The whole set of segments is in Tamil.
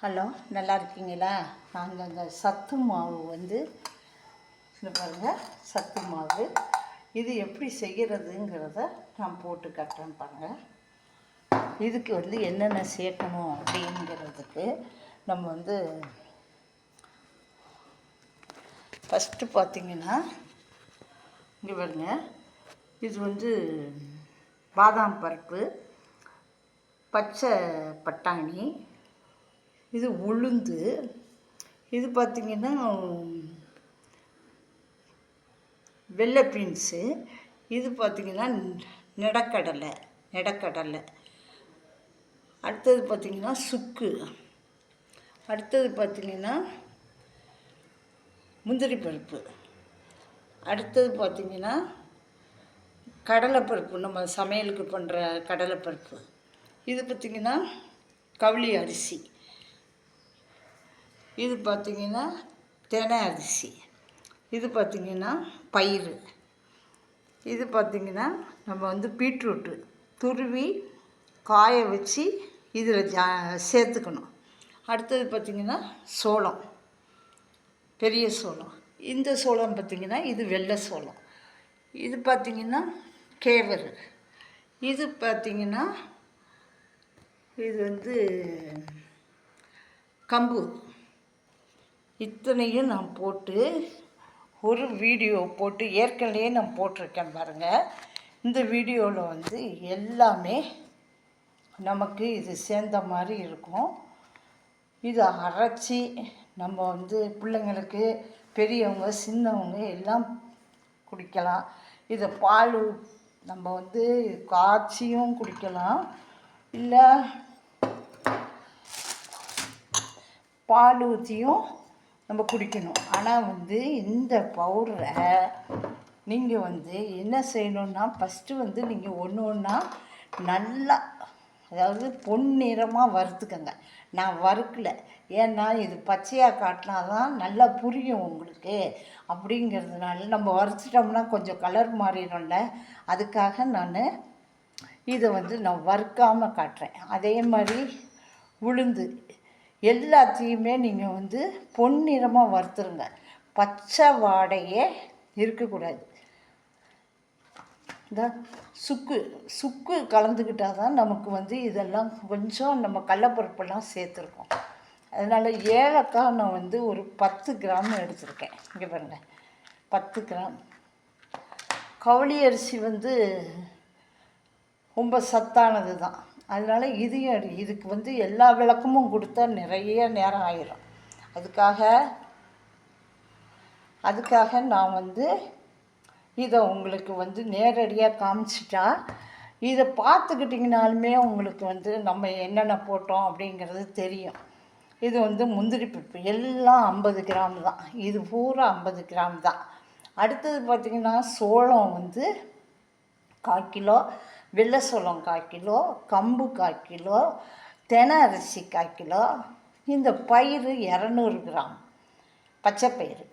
ஹலோ நல்லா இருக்கீங்களா? நாங்கள் அந்த சத்து மாவு வந்து பாருங்கள் சத்து மாவு. இது எப்படி செய்கிறதுங்கிறத நான் போட்டு கட்டுறேன் பாருங்கள் இதுக்கு வந்து என்னென்ன சேர்க்கணும் அப்படிங்கிறதுக்கு நம்ம வந்து ஃபஸ்ட்டு பார்த்தீங்கன்னா இங்கே பாருங்க. இது வந்து பாதாம் பருப்பு பச்சை பட்டாணி இது உளுந்து. இது பார்த்திங்கன்னா வெள்ளை பீன்ஸு. இது பார்த்திங்கன்னா நிடக்கடலை நிடக்கடலை அடுத்தது பார்த்திங்கன்னா சுக்கு. அடுத்தது பார்த்திங்கன்னா முந்திரி பருப்பு. அடுத்தது பார்த்திங்கன்னா கடலைப்பருப்பு. நம்ம சமையலுக்கு பண்ணுற கடலைப்பருப்பு. இது பார்த்திங்கன்னா கவுளி அரிசி. இது பார்த்திங்கன்னா தினை அரிசி. இது பார்த்திங்கன்னா பயிறு. இது பார்த்திங்கன்னா நம்ம வந்து பீட்ரூட்டு. துருவி காய வச்சு இதில் ஜா சேர்த்துக்கணும். அடுத்தது பார்த்திங்கன்னா சோளம். பெரிய சோளம். இந்த சோளம் பார்த்திங்கன்னா இது வெள்ளை சோளம். இது பார்த்திங்கன்னா கேவரு இது பார்த்திங்கன்னா இது வந்து கம்பு. இத்தனையும் நான் போட்டு ஒரு வீடியோ போட்டு ஏற்கனவே நான் போட்டிருக்கேன் பாருங்கள் இந்த வீடியோவில் வந்து எல்லாமே நமக்கு இது சேர்ந்த மாதிரி இருக்கும். இதை அரைச்சி நம்ம வந்து பிள்ளைங்களுக்கு பெரியவங்க சின்னவங்க எல்லாம் குடிக்கலாம். இதை பால் நம்ம வந்து காய்ச்சியும் குடிக்கலாம். இல்லை பால் ஊற்றியும் நம்ம குடிக்கணும். ஆனால் வந்து இந்த பவுடரை நீங்கள் வந்து என்ன செய்யணுன்னா ஃபஸ்ட்டு வந்து நீங்கள் ஒன்று ஒன்றா நல்லா அதாவது பொன்னிறமாக வறுத்துக்கங்க. நான் வறுக்கல. ஏன்னா இது பச்சையாக காட்டினா தான் நல்லா புரியும் உங்களுக்கு. அப்படிங்கிறதுனால நம்ம வறுத்துட்டோம்னா கொஞ்சம் கலர் மாறிடும்ல. அதுக்காக நான் இதை வந்து நான் வறுக்காமல் காட்டுறேன். அதே மாதிரி உளுந்து. எல்லாத்தையுமே நீங்கள் வந்து பொன்னிறமாக வறுத்துருங்க. பச்சை வாடையே இருக்கக்கூடாது. இந்த சுக்கு சுக்கு கலந்துக்கிட்டால் தான் நமக்கு வந்து இதெல்லாம் கொஞ்சம் நம்ம கடலப்பருப்பெல்லாம் சேர்த்துருக்கோம். அதனால் ஏலக்காய் நான் வந்து ஒரு பத்து கிராம் எடுத்திருக்கேன். இங்கே பாருங்கள் பத்து கிராம். கவுளி அரிசி வந்து ரொம்ப சத்தானது தான். அதனால் இதையும் இதுக்கு வந்து எல்லா விளக்கமும் கொடுத்தா நிறைய நேரம் ஆயிரும். அதுக்காக அதுக்காக நான் வந்து இதை உங்களுக்கு வந்து நேரடியாக காமிச்சிட்டா இதை பார்த்துக்கிட்டிங்கனாலுமே உங்களுக்கு வந்து நம்ம என்னென்ன போட்டோம் அப்படிங்கிறது தெரியும். இது வந்து முந்திரி பருப்பு எல்லாம் ஐம்பது கிராம் தான். இது பூரா ஐம்பது கிராம் தான். அடுத்தது பார்த்திங்கன்னா சோளம் வந்து கால் கிலோ வெள்ளை சோளம் கால் கிலோ கம்பு கால் கிலோ தென அரிசி கால் கிலோ இந்த பயிறு இரநூறு கிராம் பச்சைப்பயிறு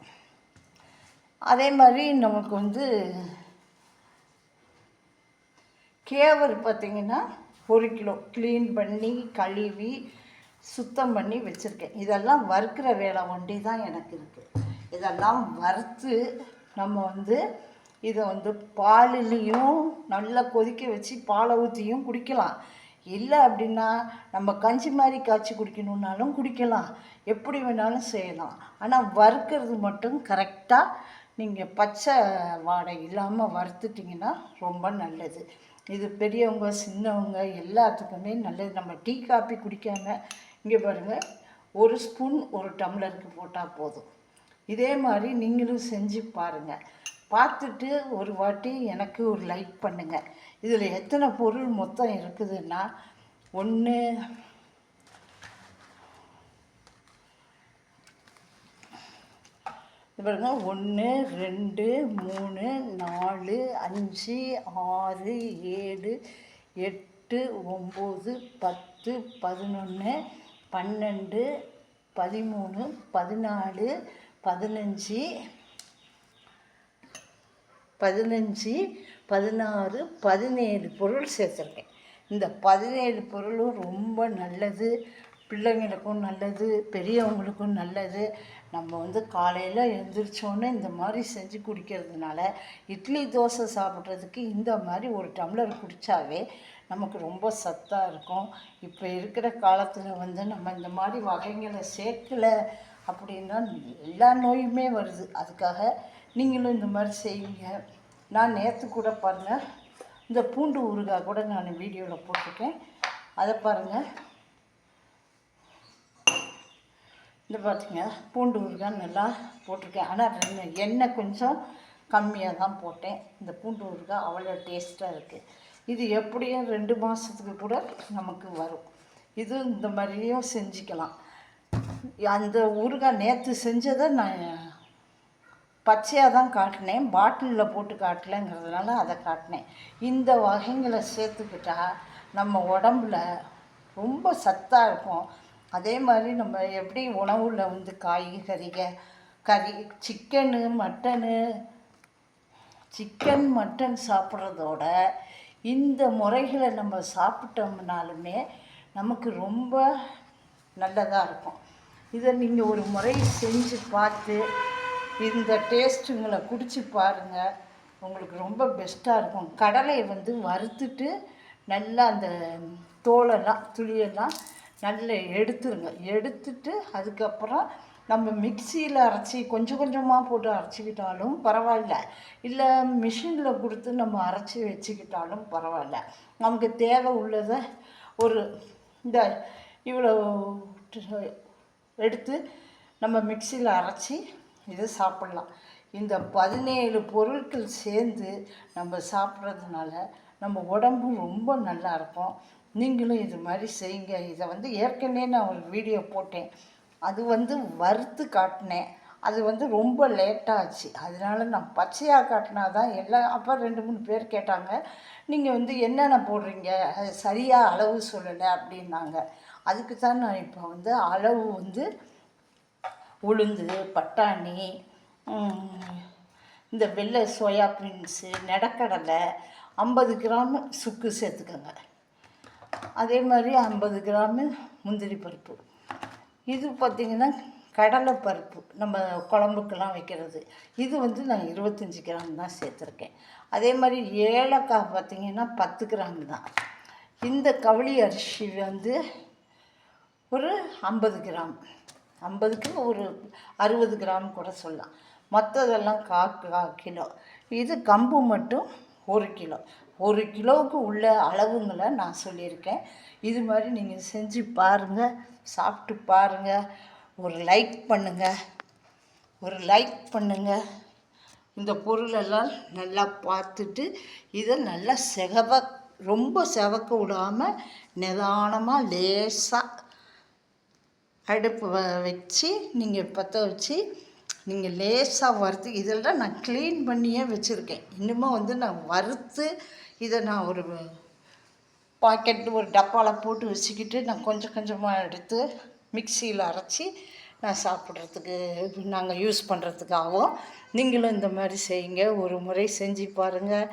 அதே மாதிரி நமக்கு வந்து கேவர் பார்த்திங்கன்னா ஒரு கிலோ க்ளீன் பண்ணி கழுவி சுத்தம் பண்ணி வச்சுருக்கேன். இதெல்லாம் வறுக்கிற வேலை ஒண்டி தான் எனக்கு இருக்குது இதெல்லாம் வறுத்து நம்ம வந்து இதை வந்து பாலிலையும் நல்லா கொதிக்க வச்சு பாலை ஊற்றியும் குடிக்கலாம். இல்லை அப்படின்னா நம்ம கஞ்சி மாதிரி காய்ச்சி குடிக்கணுன்னாலும் குடிக்கலாம். எப்படி வேணாலும் செய்யலாம். ஆனால் வறுக்கிறது மட்டும் கரெக்டாக நீங்கள் பச்சை வாடை இல்லாமல் வறுத்துட்டிங்கன்னா ரொம்ப நல்லது. இது பெரியவங்க சின்னவங்க எல்லாத்துக்குமே நல்லது. நம்ம டீ காப்பி குடிக்காமல் இங்கே பாருங்கள் ஒரு ஸ்பூன் ஒரு டம்ளருக்கு போட்டால் போதும். இதே மாதிரி நீங்களும் செஞ்சு பாருங்கள் பார்த்துட்டு ஒரு வாட்டி எனக்கு ஒரு லைக் பண்ணுங்கள் இதில் எத்தனை பொருள் மொத்தம் இருக்குதுன்னா ஒன்று பாருங்க ஒன்று ரெண்டு மூணு நாலு அஞ்சு ஆறு ஏழு எட்டு ஒம்பது பத்து பதினொன்று பன்னெண்டு பதிமூணு பதினாலு பதினஞ்சு பதினஞ்சு பதினாறு பதினேழு பொருள் சேர்த்துருக்கேன். இந்த பதினேழு பொருளும் ரொம்ப நல்லது. பிள்ளைங்களுக்கும் நல்லது பெரியவங்களுக்கும் நல்லது. நம்ம வந்து காலையில் எழுந்திரிச்சோன்னே இந்த மாதிரி செஞ்சு குடிக்கிறதுனால இட்லி தோசை சாப்பிட்றதுக்கு இந்த மாதிரி ஒரு டம்ளர் குடித்தாவே நமக்கு ரொம்ப சத்தாக இருக்கும். இப்போ இருக்கிற காலத்தில் வந்து நம்ம இந்த மாதிரி வகைங்களை சேர்க்கல அப்படின்னா எல்லா நோயுமே வருது. அதுக்காக நீங்களும் இந்த மாதிரி செய்வீங்க. நான் நேற்று கூட பாருங்கள் இந்த பூண்டு ஊறுகாய் கூட நான் வீடியோவில் போட்டிருக்கேன். அதை பாருங்கள் இந்த பார்த்துங்க பூண்டு ஊறுகாய் நல்லா போட்டிருக்கேன். ஆனால் ரெண்டு- எண்ணெய் கொஞ்சம் கம்மியாக தான் போட்டேன். இந்த பூண்டு ஊறுகாய் அவ்வளோ டேஸ்ட்டாக இருக்குது இது எப்படியும் ரெண்டு மாதத்துக்கு கூட நமக்கு வரும். இது இந்த மாதிரியும் செஞ்சுக்கலாம். அந்த ஊறுகாய் நேற்று செஞ்சதை நான் பச்சையாக தான் காட்டினேன் பாட்டிலில் போட்டு காட்டலைங்கிறதுனால அதை காட்டினேன். இந்த வகைங்களை சேர்த்துக்கிட்டா நம்ம உடம்புல ரொம்ப சத்தாக இருக்கும். அதே மாதிரி நம்ம எப்படி உணவில் வந்து காய்கறிக கறி சிக்கனு மட்டனு சிக்கன் மட்டன் சாப்பிட்றதோட இந்த முறைகளை நம்ம சாப்பிட்டோம்னாலுமே நமக்கு ரொம்ப நல்லதாக இருக்கும். இதை நீங்கள் ஒரு முறை செஞ்சு பார்த்து இந்த டேஸ்ட்டுங்களை குடிச்சு பாருங்கள் உங்களுக்கு ரொம்ப பெஸ்ட்டாக இருக்கும். கடலையை வந்து வறுத்துட்டு நல்லா அந்த தோலெல்லாம் துளியெல்லாம் நல்லா எடுத்துருங்க. எடுத்துட்டு அதுக்கப்புறம் நம்ம மிக்சியில் அரைச்சி கொஞ்சம் கொஞ்சமாக போட்டு அரைச்சிக்கிட்டாலும் பரவாயில்ல. இல்லை மிஷினில் கொடுத்து நம்ம அரைச்சி வச்சுக்கிட்டாலும் பரவாயில்ல. நமக்கு தேவை உள்ளதை ஒரு இந்த இவ்வளோ எடுத்து நம்ம மிக்சியில் அரைச்சி இதை சாப்பிட்லாம். இந்த பதினேழு பொருட்கள் சேர்ந்து நம்ம சாப்பிட்றதுனால நம்ம உடம்பு ரொம்ப நல்லா இருக்கும். நீங்களும் இது மாதிரி செய்யுங்க. இதை வந்து ஏற்கனவே நான் ஒரு வீடியோ போட்டேன். அது வந்து வறுத்து காட்டினேன். அது வந்து ரொம்ப லேட்டாச்சு அதனால நான் பச்சையாக காட்டினா தான் எல்லாம் அப்போ ரெண்டு மூணு பேர் கேட்டாங்க நீங்கள் வந்து என்னென்ன போடுறீங்க? அது சரியாக அளவு சொல்லலை அப்படின்னாங்க. அதுக்கு தான் நான் இப்போ வந்து அளவு வந்து உளுந்து பட்டாணி இந்த வெள்ளை சோயா பீன்ஸு நெடக்கடலை ஐம்பது கிராம் சுக்கு சேர்த்துக்கோங்க. அதே மாதிரி ஐம்பது கிராமு முந்திரி பருப்பு. இது பார்த்திங்கன்னா கடலை பருப்பு நம்ம குழம்புக்கெல்லாம் வைக்கிறது. இது வந்து நான் இருபத்தஞ்சி கிராம் தான் சேர்த்துருக்கேன். அதே மாதிரி ஏலக்காய் பார்த்திங்கன்னா பத்து கிராம் தான். இந்த கவளி அரிசி வந்து ஒரு ஐம்பது கிராம். ஐம்பதுக்கு ஒரு அறுபது கிராம் கூட சொல்லலாம். மற்றதெல்லாம் கா கா கிலோ. இது கம்பு மட்டும் ஒரு கிலோ. ஒரு கிலோவுக்கு உள்ள அளவுங்களை நான் சொல்லியிருக்கேன். இது மாதிரி நீங்கள் செஞ்சு பாருங்கள் சாப்பிட்டு பாருங்கள் ஒரு லைக் பண்ணுங்கள் ஒரு லைக் பண்ணுங்கள் இந்த பொருளெல்லாம் நல்லா பார்த்துட்டு இதை நல்லா செகவ ரொம்ப செவக்க விடாமல் நிதானமாக லேசாக அடுப்பு வ வச்சு நீங்கள் பற்ற வச்சு நீங்கள் லேசாக வறுத்து இதெல்லாம் நான் க்ளீன் பண்ணியே வச்சுருக்கேன். இன்னுமே வந்து நான் வறுத்து இதை நான் ஒரு பாக்கெட் ஒரு டப்பாவில் போட்டு வச்சுக்கிட்டு நான் கொஞ்சம் கொஞ்சமாக எடுத்து மிக்சியில் அரைச்சி நான் சாப்பிட்றதுக்கு நாங்கள் யூஸ் பண்ணுறதுக்காகவும் நீங்களும் இந்த மாதிரி செய்யுங்க. ஒரு முறை செஞ்சு பாருங்கள்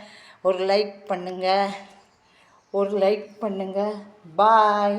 ஒரு லைக் பண்ணுங்கள் ஒரு லைக் பண்ணுங்கள் பாய்